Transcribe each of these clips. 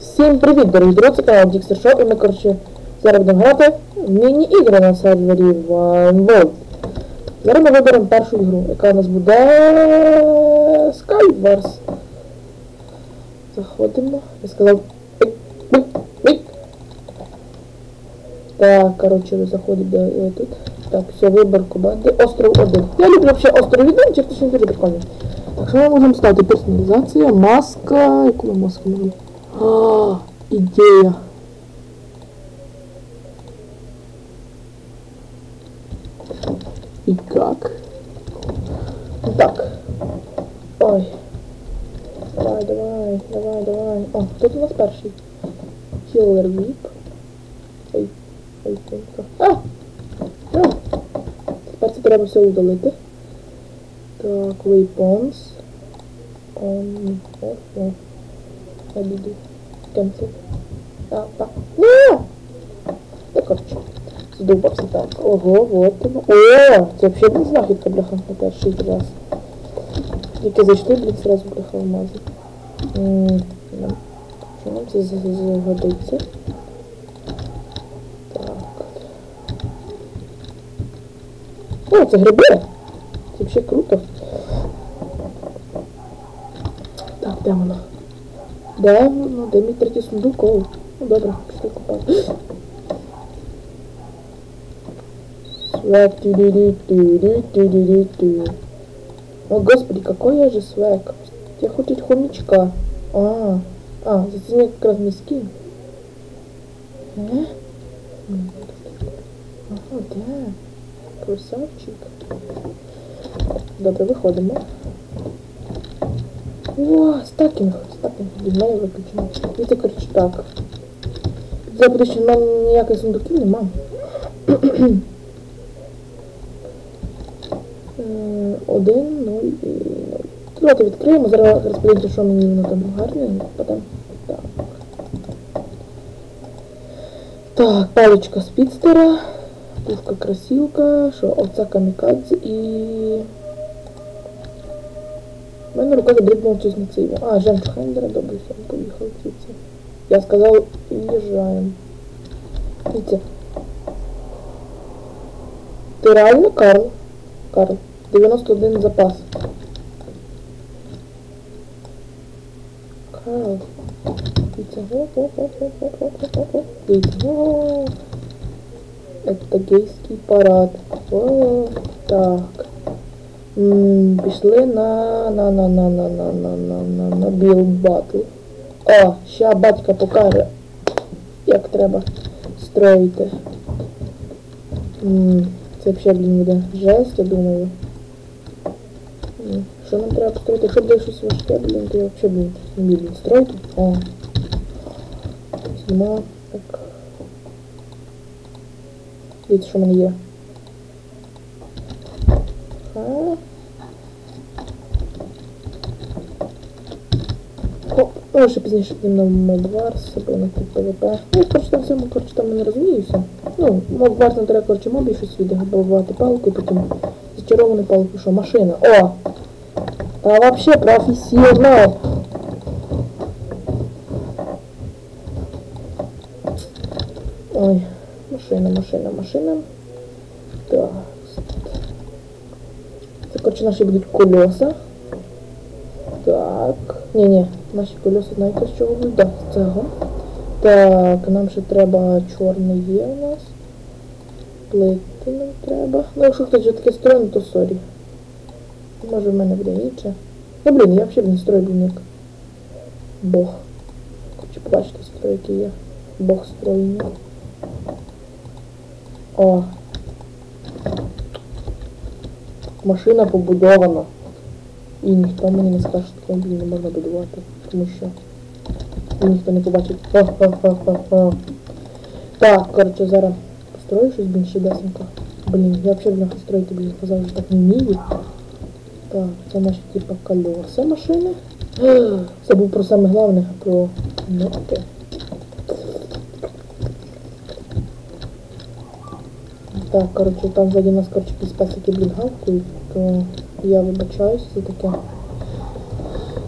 Всім привіт, дорогі друзі, канал Дікстер Шоу, і ми, коротше, зараз будемо грати в міні-ігри на сервері World. Зараз ми виберемо першу ігру, яка у нас буде Skywars. Заходимо. Я сказав. «Ей, ей, ей». Так, коротше, заходить де я тут. Так, все, вибір команди. Остров 1. Я люблю вообще остров 1, чесно, що він дуже прикольний. Так, що ми можемо стати? Персоналізація, маска. Яку ми маску можемо? А, идея. И как? Так. Ой. Давай, давай, давай, давай. О, тут у нас перший. Killer Whip. Ой, ой, тонко. А! Ну. Тепер це треба все удалити. Так, weapons. Um, о, о. обиду. Cancel. А, так. Не! Та коротше. Задовбався так. Ого, вот воно. О, це взагалі не знахідка, бляха, на перший раз. Тільки зайшли, блін, сразу бляха вмазати. Нам це загодиться? Так. О, це гриби! Це взагалі круто. Так, де воно? Де воно? Де мій третій сундук? О, ну добре, пішли купати. Свек, тю-ду-ду-ду-ду-ду-ду-ду. О, господи, какой я же свек. Я хочу хомячка. А, а, зацени как раз мой скин. Э? Ага, да. Красавчик. Добре, виходимо. О, стакінг. Стакінг від мене виключено. Це коротше так. Це буде, що в мене ніяких сундуків нема. Е, Один, нуль і. Давайте відкриємо, зараз розповідайте, що мені воно там гарне, потім. Так. Так, паличка спідстера, пушка красилка, що овця камікадзе і... У мене рука задрібнула щось на цей. А, жемчуг Хендера, добре, все, поїхали звідси. Я сказав, їжджаємо. Дивіться. Ти реально Карл? Карл. 91 запас. Карл. Дивіться, гейский парад. О, так. М, Пішли на на на на на на на на на на батл. О, ща батька покаже, як треба строїти. М, Це взагалі, блін, буде жесть, я думаю. М, нам треба построїти? Якщо буде щось важке, блін, то я взагалі, не вмію, блін. О. Сніма, так. Дивіться, що в мене є. А. О, ну, ще пізніше підемо на мобварс, або на ПВП. Ну, коротше, там всьому, коротше, там не розуміюся. Ну, мобварс не треба, коротше, мобі щось відгабувати палку, потім зачаровану палку, що, машина. О! Та вообще професіонал! Ой, машина, машина, машина. Так. Це, коротше, наші будуть колеса. Так. Ні-ні, наші колеса знаєте, з чого будуть? Так, з цього. Так, нам ще треба чорний є у нас. Плити нам треба. Ну, якщо хтось вже таке строїн, то сорі. Може в мене інше. Ну блін, я взагалі не строю, блін, Бог. Хочу побачити строй, який є. Бог строєння. О. Машина побудована. І ніхто мені не скаже, що такого не можна будувати. Тому що ніхто не побачить. Ха-ха-ха-ха-ха. Так, коротше, зараз построю щось більше десенько. Блін, я взагалі бляха строїти, блін, казав, що так не вмію. Так, це наші типа колеса машини. Забув про саме головне, про нотки. Так, коротше, там ззаді нас, коротше, якісь песики, блін, гавкають, то я вибачаюсь за таке.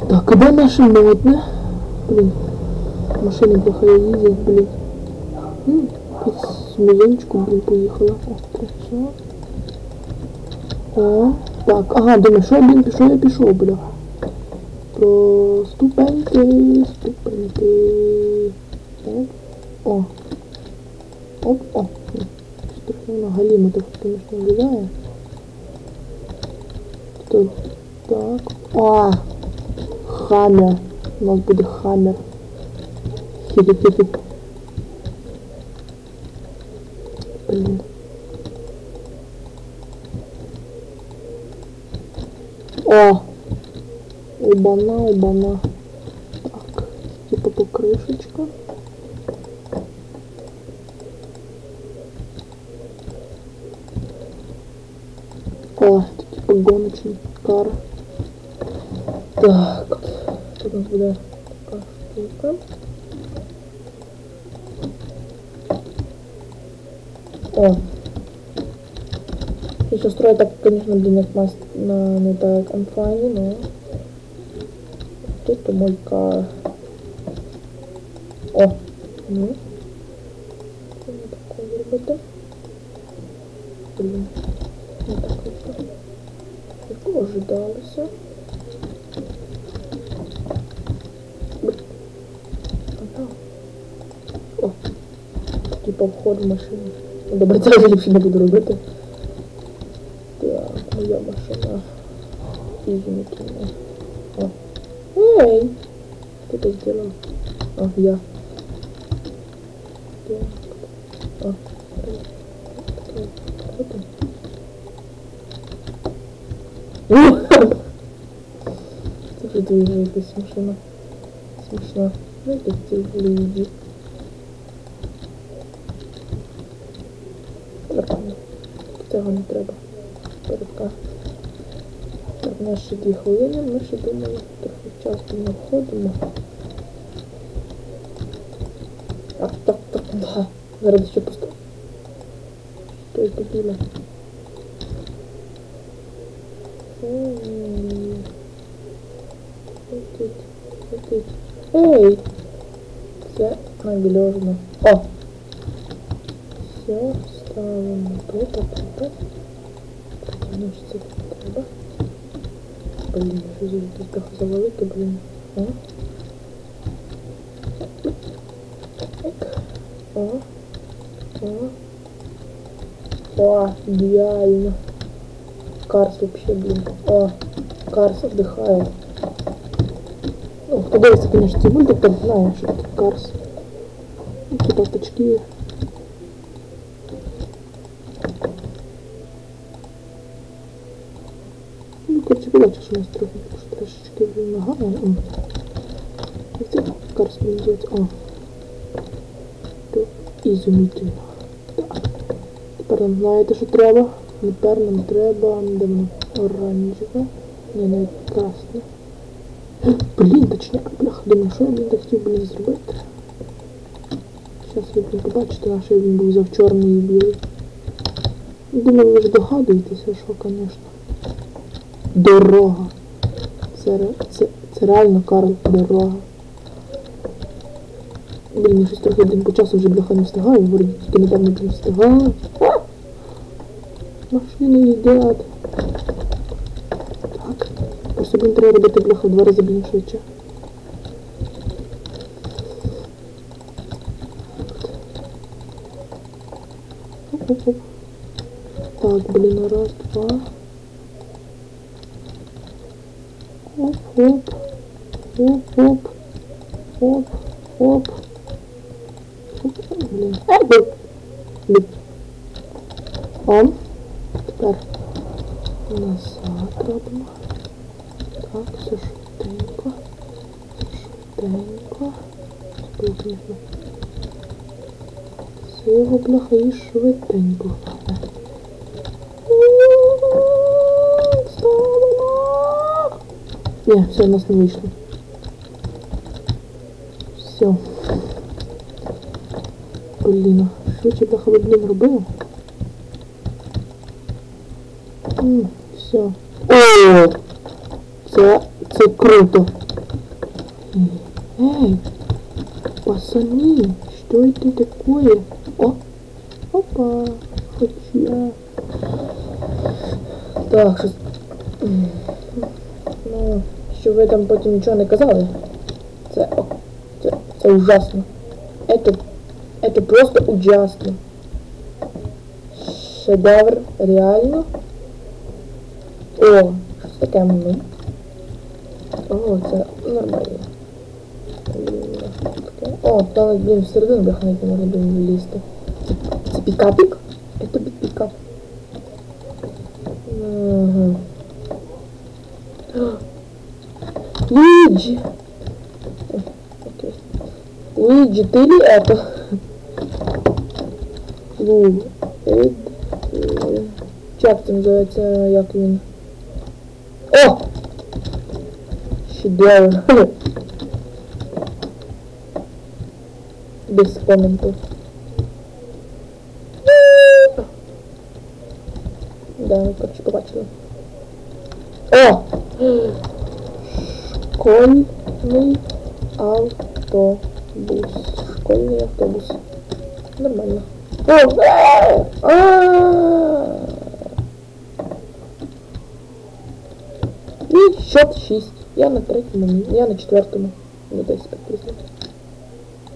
Так, а де наше модне? Блін. Машини плохо їздять, блін. М, Якась блін, поїхала. О, хорошо. О, так, ага, думаю, що блін, пішов, я пішов, бля. Про ступеньки, ступеньки. Так. О. Оп, о. Трохи воно галімо так, звісно, влияє. Тут, так. О! Хаммер. У нас буде хаммер. Хі-хі-хі. Блін. О! Убана, убана. Так, типа покрышечка. О, это типа гоночный кар. Так, тут у нас буде така штука. О. Еще строить так, конечно, блин, як мас на не так амфані, но тут мой кар. О, ну. Що не такое робити? Блін. Не так вийшло. Як ожидалося. Блін. Ага. О. Типа вход в машину. Ну, Добре, це вже ліпше не буду робити. Так, моя машина. Извините меня. О. Эй! Кто это сделал? А, я. Так. А. Так, Кто там? О! Це вже дуже якась машина. Смішно. Ну, як ці люди. Нормально. Цього не треба. Ще дві хвилини, ми ще думаю, трохи часто не входимо. Так, так, так, да. Зараз ще кабіля. Летить, летить. Ей! Це набільожно. О! Все, ставимо тут, а тут. Треба. Блін, що ж тут трохи завелике, блін. О. Ек. О. О. О, ідеально. Карс вообще, блин. О, Карс отдыхает. Ну, кто дивится, конечно, цей мультик, тот знає, що таке Карс. Ну, Типа що у нас трохи трошечки нога. Як це Карс? О. Ізумітельно. Так. Тепер нам знаєте, що треба. Тепер нам треба, де воно оранжеве. Ні, навіть красне. Блін, точняк, бляха, думаю, що я так хотів блін зробити. Зараз ви блін побачите, наш він був взяв чорний і білий. Думаю, ви ж догадуєтеся, що, звісно. Дорога. Це, це, це реально Карл дорога. Блін, я щось трохи один по часу вже бляха не встигаю, вроді тільки недавно блін встигаю. Машини їдять. Так. Просто блін треба робити бляха в два рази блін швидше. Так, блін, раз, два. Оп-оп. Оп-оп. Оп. Оп. Блін. А, блін. Блін. Он. Тепер назад робимо. Так, все швиденько. Швиденько. Було. Все його бляха і швиденько. Ні, все, у нас не вийшло. Все. Блін, швидше бляха ви, блін, робив. М, Все. О! Це, це круто. Эй, пацаны, что это такое? О, опа, хочу я. Так, щось... М, Ну, що ви там потім нічого не казали. Це, о, це, це ужасно. Это, это просто ужасно. Шедевр, реально. О, щось таке ну. О, це нормально. Таке. О, там, блін, всередину бляха не можна, блін, влізти. Це, це пікапік? Luigi. Okay. Luigi Tirieta. Лу. Чак это называется, як він. О! Шедевр. Без комментов. Школьний автобус. Школьний автобус. Нормально. О! е! А! І счет 6. Я на третьому місці. Я на четвертому. Ну, десь так признати.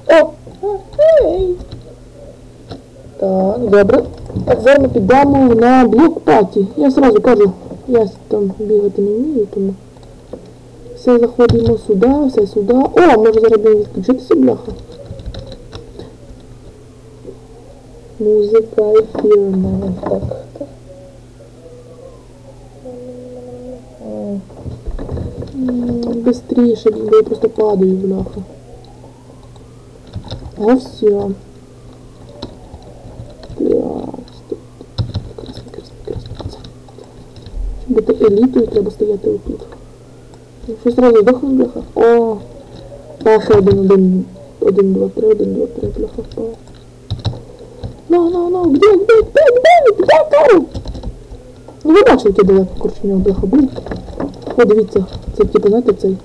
О! А, ей! Так, добре. Так, зараз ми підемо на блок-паті. Я сразу кажу, я там бігати не вмію, тому все заходимо сюди, все сюди. О, може зараз будемо відключитися, бляха. Музика ефірна. Так, Быстріше, бо я просто падаю, бляха. О, все. Бути елітою, треба стояти отут. Щось одразу здохну, бляха. О! А, один, один, один, два, три, один, два, три, бляха впав. Ну, ну, ну, где, где, где, где, где, Карл? Ну, ви бачили, яке далеко, коротше, у нього бляха був. О, дивіться, це типу, знаєте, цей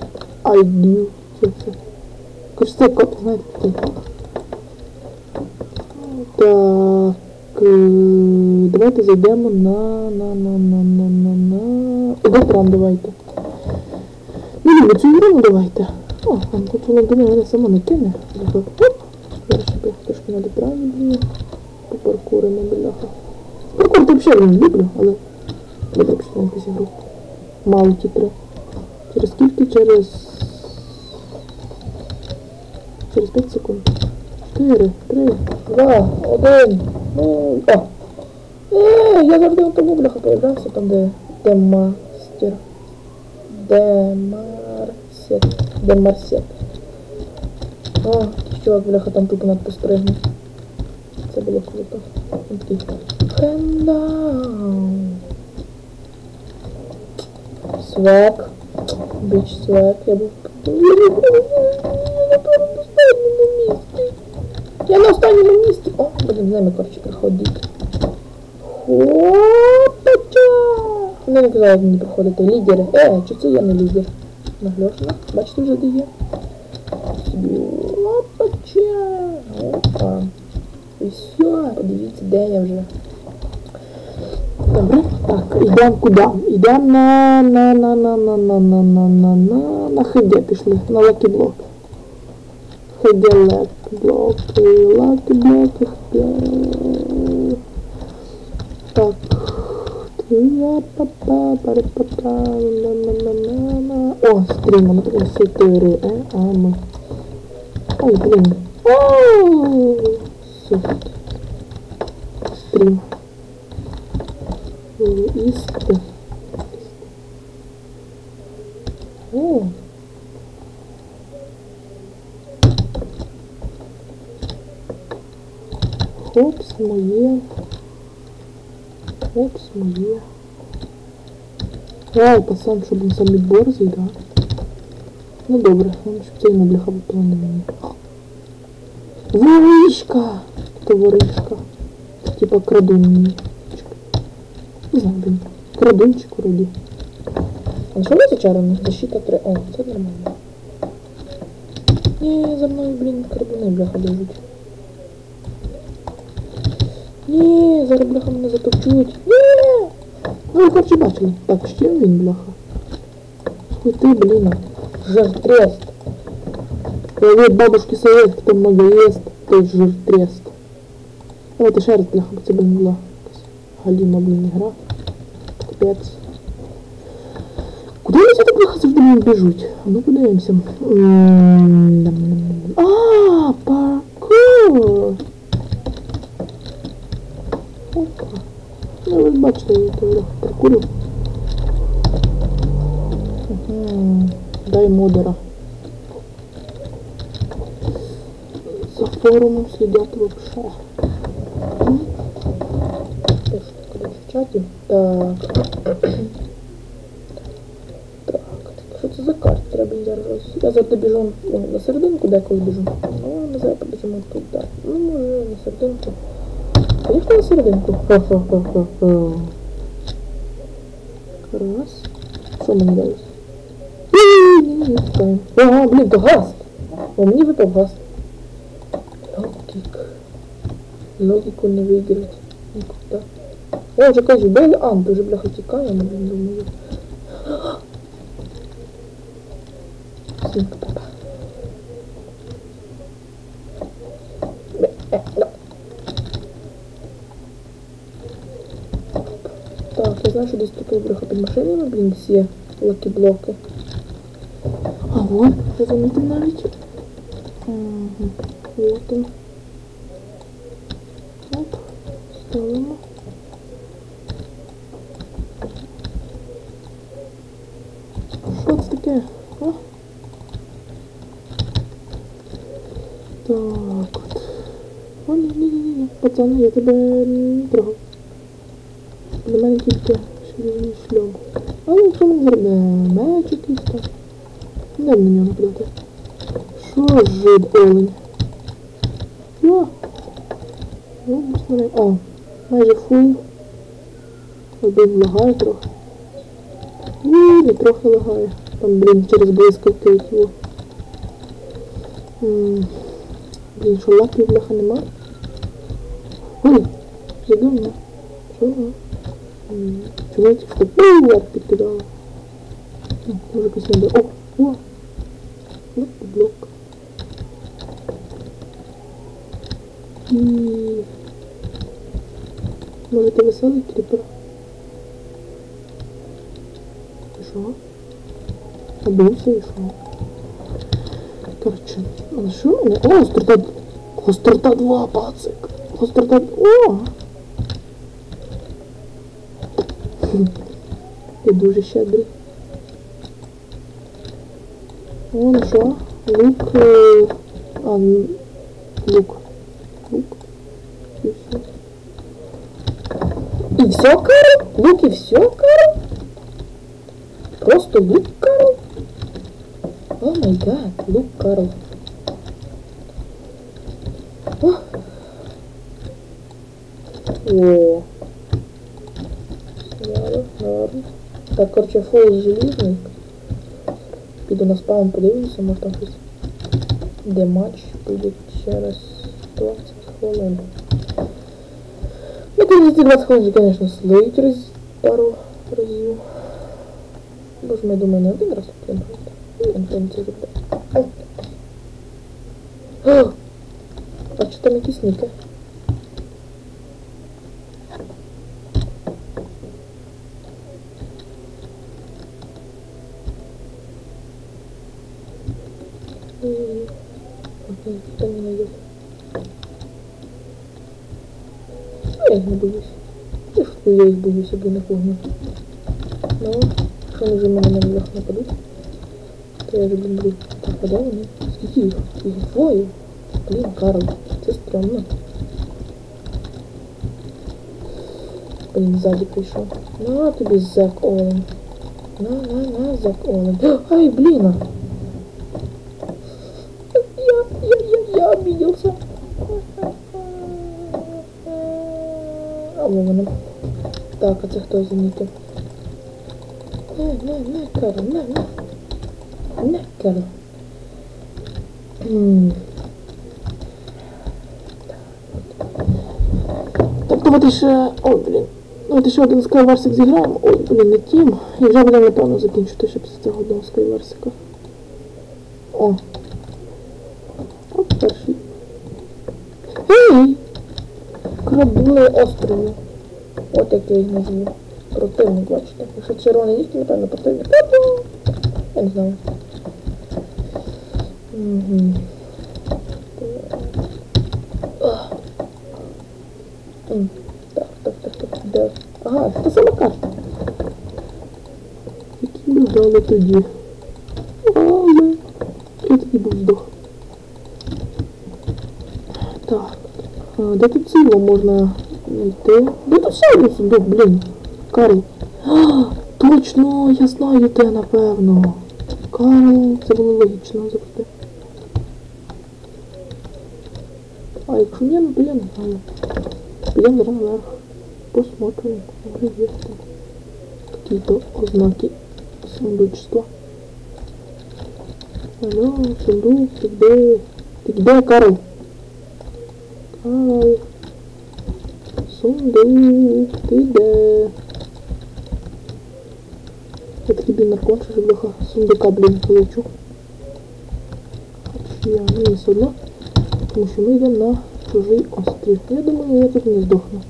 ID, чи це. Це код, знаєте, цей. Так, е, давайте зайдемо на, на, на, на, на, на, на... Електрон давайте. 뭐지 이런 게 많다. О, Антоніна думала, вона сама не кине. Оп, зараз щоб я трошки надо правильно. По паркуру не бляха. Паркур ти взагалі не люблю, але добре пішла якусь гру. Мало тітри. Через скільки? Через... Через 5 секунд. 4, 3, 2, 1, 0, Е, я завжди у тому бляха появлявся, там де тема стір. Демарсет. Демарсет. О, чувак, бляха, там тупо над постригнув. Це було круто. Він такий. Хендаун. Свек. Біч свек. Я був. Я на останньому місці. О, будемо з ними, коротше, приходити. Хопача! Вони не казали мені приходити. Лідери. Е, чи це я не лідер? Нагльошена. Бачите, вже де є. Собі. Опача! Опа. І все, подивіться, де я вже. Добре, так, йдемо куди? Йдемо на на на на на на на на на на на ХГ пішли, на лакі блок. ХГ лакі блоки, лакі блоки, ХГ. Так. О, стрім, на 4, е, а ми. Ой, блін. О, супер. Стрім. Іст. О. Хопс моє. Хопс моє. Вау, пацан, щоб він сам відбор з'їдав. Ну добре, ну, щоб це йому бляха випало на мені. Воришка! Это воришка. Типа крадун. Не знаю, блин. Крадунчик вроде. А що це чарами? Защита 3. О, це нормально. Ні, за мною, блін, крадуни, бляха, біжуть. Ні, зараз бляха мене затопчуть. Ні! Ну, хлопці бачили. Так, ще він, бляха. Ти, блін. Жертрест. Привет, бабушки совет, кто много ест, тот жертрест. Давайте ще раз, бляха, бо це, блін, була галіма, блін, гра. Капець. Куди вони так бляха завжди блін, біжуть? Ну, подивимося. А, паркур! Опа. Ну, ви бачите, я то паркурю. Мгм. Дай модера. За форумом следят вообще. Что в чаті? Так. Так, так, що це за карта? Треба зараз. Я завжди біжу на серединку, деколи біжу. Ну, не знаю, побіжимо так. Ну, може, на серединку. Поїхали на серединку. Ха-ха-ха-ха-ха. Раз. Що мені далось? Ні-ні-ні, чекаємо. Ага, блін, то газ. О, мені випав газ. Логік. Логіку не виграти. Нікуди. О, вже кажу, вбили Анту, вже бляха тікаємо, блін, думаю. Свинка папа. знаю, що десь тут бляха під машинами, блін, десь є лакі-блоки. А вон, я замітив навіть. Угу. Вот он. Оп, ставимо. Що це таке? А? Так от. О, ні, ні, ні, ні, пацани, я тебе не трогав. Але якщо мені зробить меч якийсь там. Не на нього нападати. Що жид олень? Ну, посмотри. О, майже фул. Один лагає трохи. Ні, не трохи лагає. Там, блін, через блискавки його. Блін, що лапів бляха нема? Ой, задумно. Чого? М, Чого я тільки Ой, лап підкидала? Якось не О, о! Вот блок. І... Може ти веселий кріпер? І що? Обувся і що? Коротше, а що? О, гострота... Гострота 2, пацик! Гострота... О! Ти дуже щедрий. Вон що? Лук. е, А, н- лук. Лук. І все. І все, Карл? Лук і все, Карл? Просто лук, Карл? О май гад, лук, Карл. О. О. Гарно, гарно. Так, короче, фол желізний. Піду на спаун, подивлюся, може там щось. Де матч буде через 20 хвилин. Ну, коли ці 20 хвилин, звісно, слить раз, пару разів. Бо ж ми думаю, не один раз тут зробить. Ай. А! А що там якісь ніки? И... Окей, кто не найдет. Я их не боюсь. Я их боюсь, я не помню. Ну, що вони вже мене на них нападуть, то я вже буду так подаваний. Скільки їх? Їх двоє. Блін, Карл, це стрьомно. Блін, ззаді прийшов. На тобі Зак Олен. На, на, на, Зак Олен. Ай, блін! Я, я, я, я обиделся. Активованим. Так, а це хто замітив? Не, не, не, Карл, не, не. Не. М. Тобто от ще... Ой, блін. От ще один скайварсик зіграємо. Ой, блін, не тім. І вже будемо, напевно, закінчити ще після цього одного скайварсика. О. От перший. Ей! Крабли острові. От як я їх. Противник, бачите. Якщо червоний ніхто, напевно, противник. Я не знаю. Угу. Так, так, так, так, де? Ага, це сама карта. Які ми грали тоді. Але я тоді був здох. Так. А, де тут сіло можна знайти? Де тут один сундук, блін? Карл. А, точно, я знаю те, напевно. Карл, це було логічно завжди. А якщо ні, ну то я не знаю. Підемо. Посмотрим. Там какие-то ознаки сундучества. Алло, сундук, где? Ты где, Карл? Карл. Сундук, ты где? Я такий, блін, наркон, що ж бляха сундука, блін, получу. Я мені все одно, тому що ми йдемо на чужий острів. Я думаю, я тут не здохну.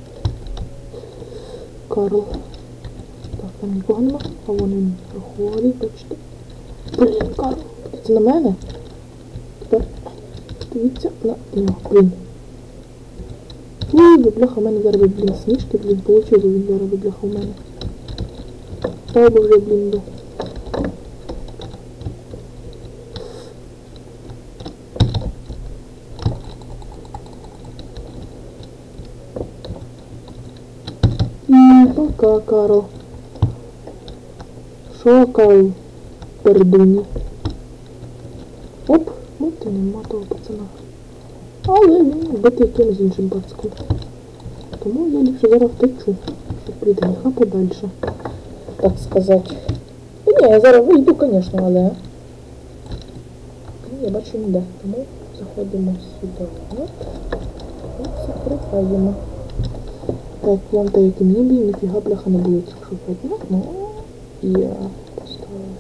Карл. Так, там нікого нема, а вони проходять, бачите. Блін, Карл, це на мене? Тепер дивіться на нього, блін. Ой, бляха, в мене зараз, блін, сніжки, блін, получили він зараз, бляха, у мене. Дай би вже, блін, до. Пока, Карл. Шо, Карл? Оп, мити нема того пацана. Але він вбитий якимось іншим пацком. Тому я ліпше зараз втечу, щоб від гріха подальше. Так сказати. Та ні, я зараз вийду, звісно, але... Ні, я бачу ніде. Тому заходимо сюди. І закриваємо. Так, вам та як і мені, блін, ніфіга бляха не буде, якщо видно. Ну, я поставив.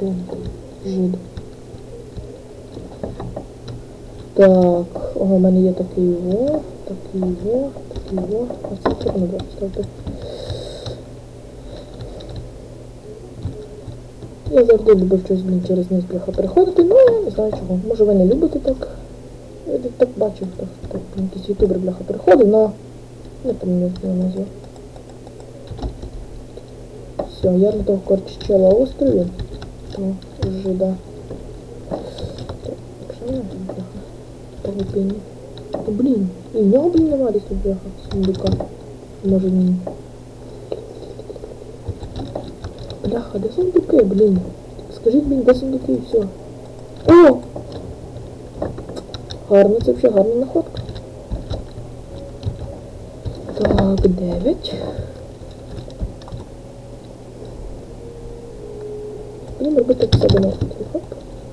Де? Жид. Так, о, у мене є такий во, такий во. А це треба буде поставити. Я завжди люблю щось, блін, через низ бляха переходити, ну я не знаю чого. Може ви не любите так. Я так бачив, так, так якийсь ютубер бляха переходив, але не пам'ятаю назву. Все, я на того корчичела острові, то вже да. Що я там бляха? Павутині. Блін, і в нього, блін, немає десь бляха сундука. Може ні. Бляха, де сундуки, блін? Скажіть мені, де сундуки і все. О! Гарно, це взагалі гарна находка. Так, 9. Будемо робити в себе на острів. Хоп.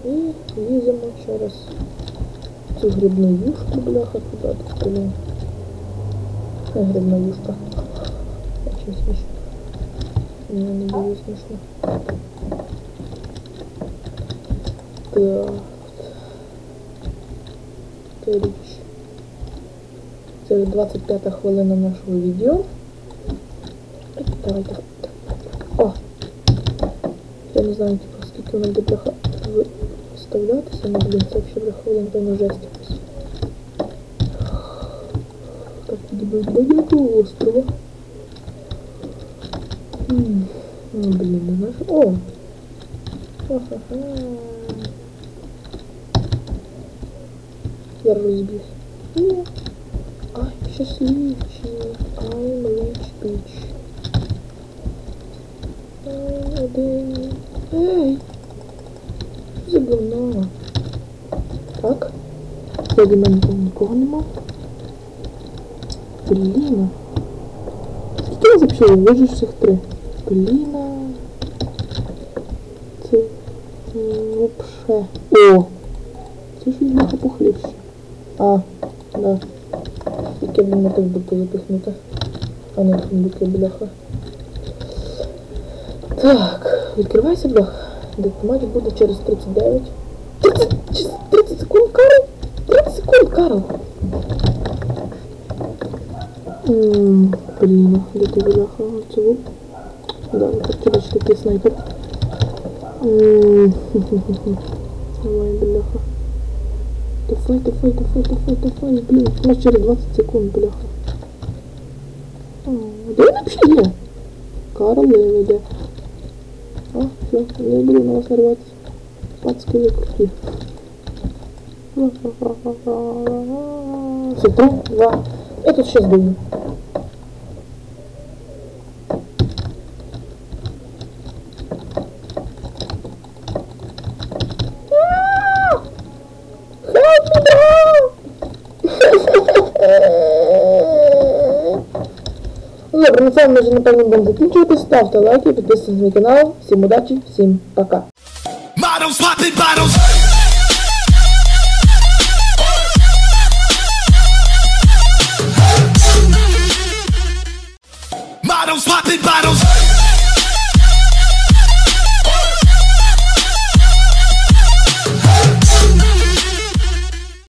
І ліземо через цю грибну юшку, бляха, туди блін. Е, грибна юшка. Очень смішно. Мені не було смішно. Так. Це річ. Це 25 хвилина нашого відео. Давайте. О! Я не знаю, типу, скільки воно буде бляха вставлятися, ну блін, це взагалі хвилин, певно, жесть багато острова. Ну, блін, не знаєш. О! Ха-ха-ха. Я розбіг. Ні. Ай, щасливчик. Ай, малич піч. Ай, один. Ей! Що за говно? Так. Мене там нікого нема. Блін. раз взагалі вижу всіх три. Блін. а. Це вообще. О! Це ж більше пухліше. А, да. Яке б не так би запихнути. А не сундуки, бляха. Так, відкривайся, бляха. Дипломатів буде через 39. 30, 30 секунд, Карл! 30 секунд, Карл! М, Блін, де ти бляха? Це був? Да, картиночка такий снайпер. М, Давай, бляха. Давай, давай, давай, давай, давай, блін. У нас через 20 секунд, бляха. А, Де він взагалі є? Карл веде. А, все, не буду на вас нарватися. Пацки ви круті. Все, три, два. Я тут сейчас даю. Help me, bro! Ну, Добре, на цьому ми вже напевно будемо закінчувати. Ставте лайки, підписуйтесь на мій канал. Всім удачі, всім пока. Models popping bottles. Models popping bottles.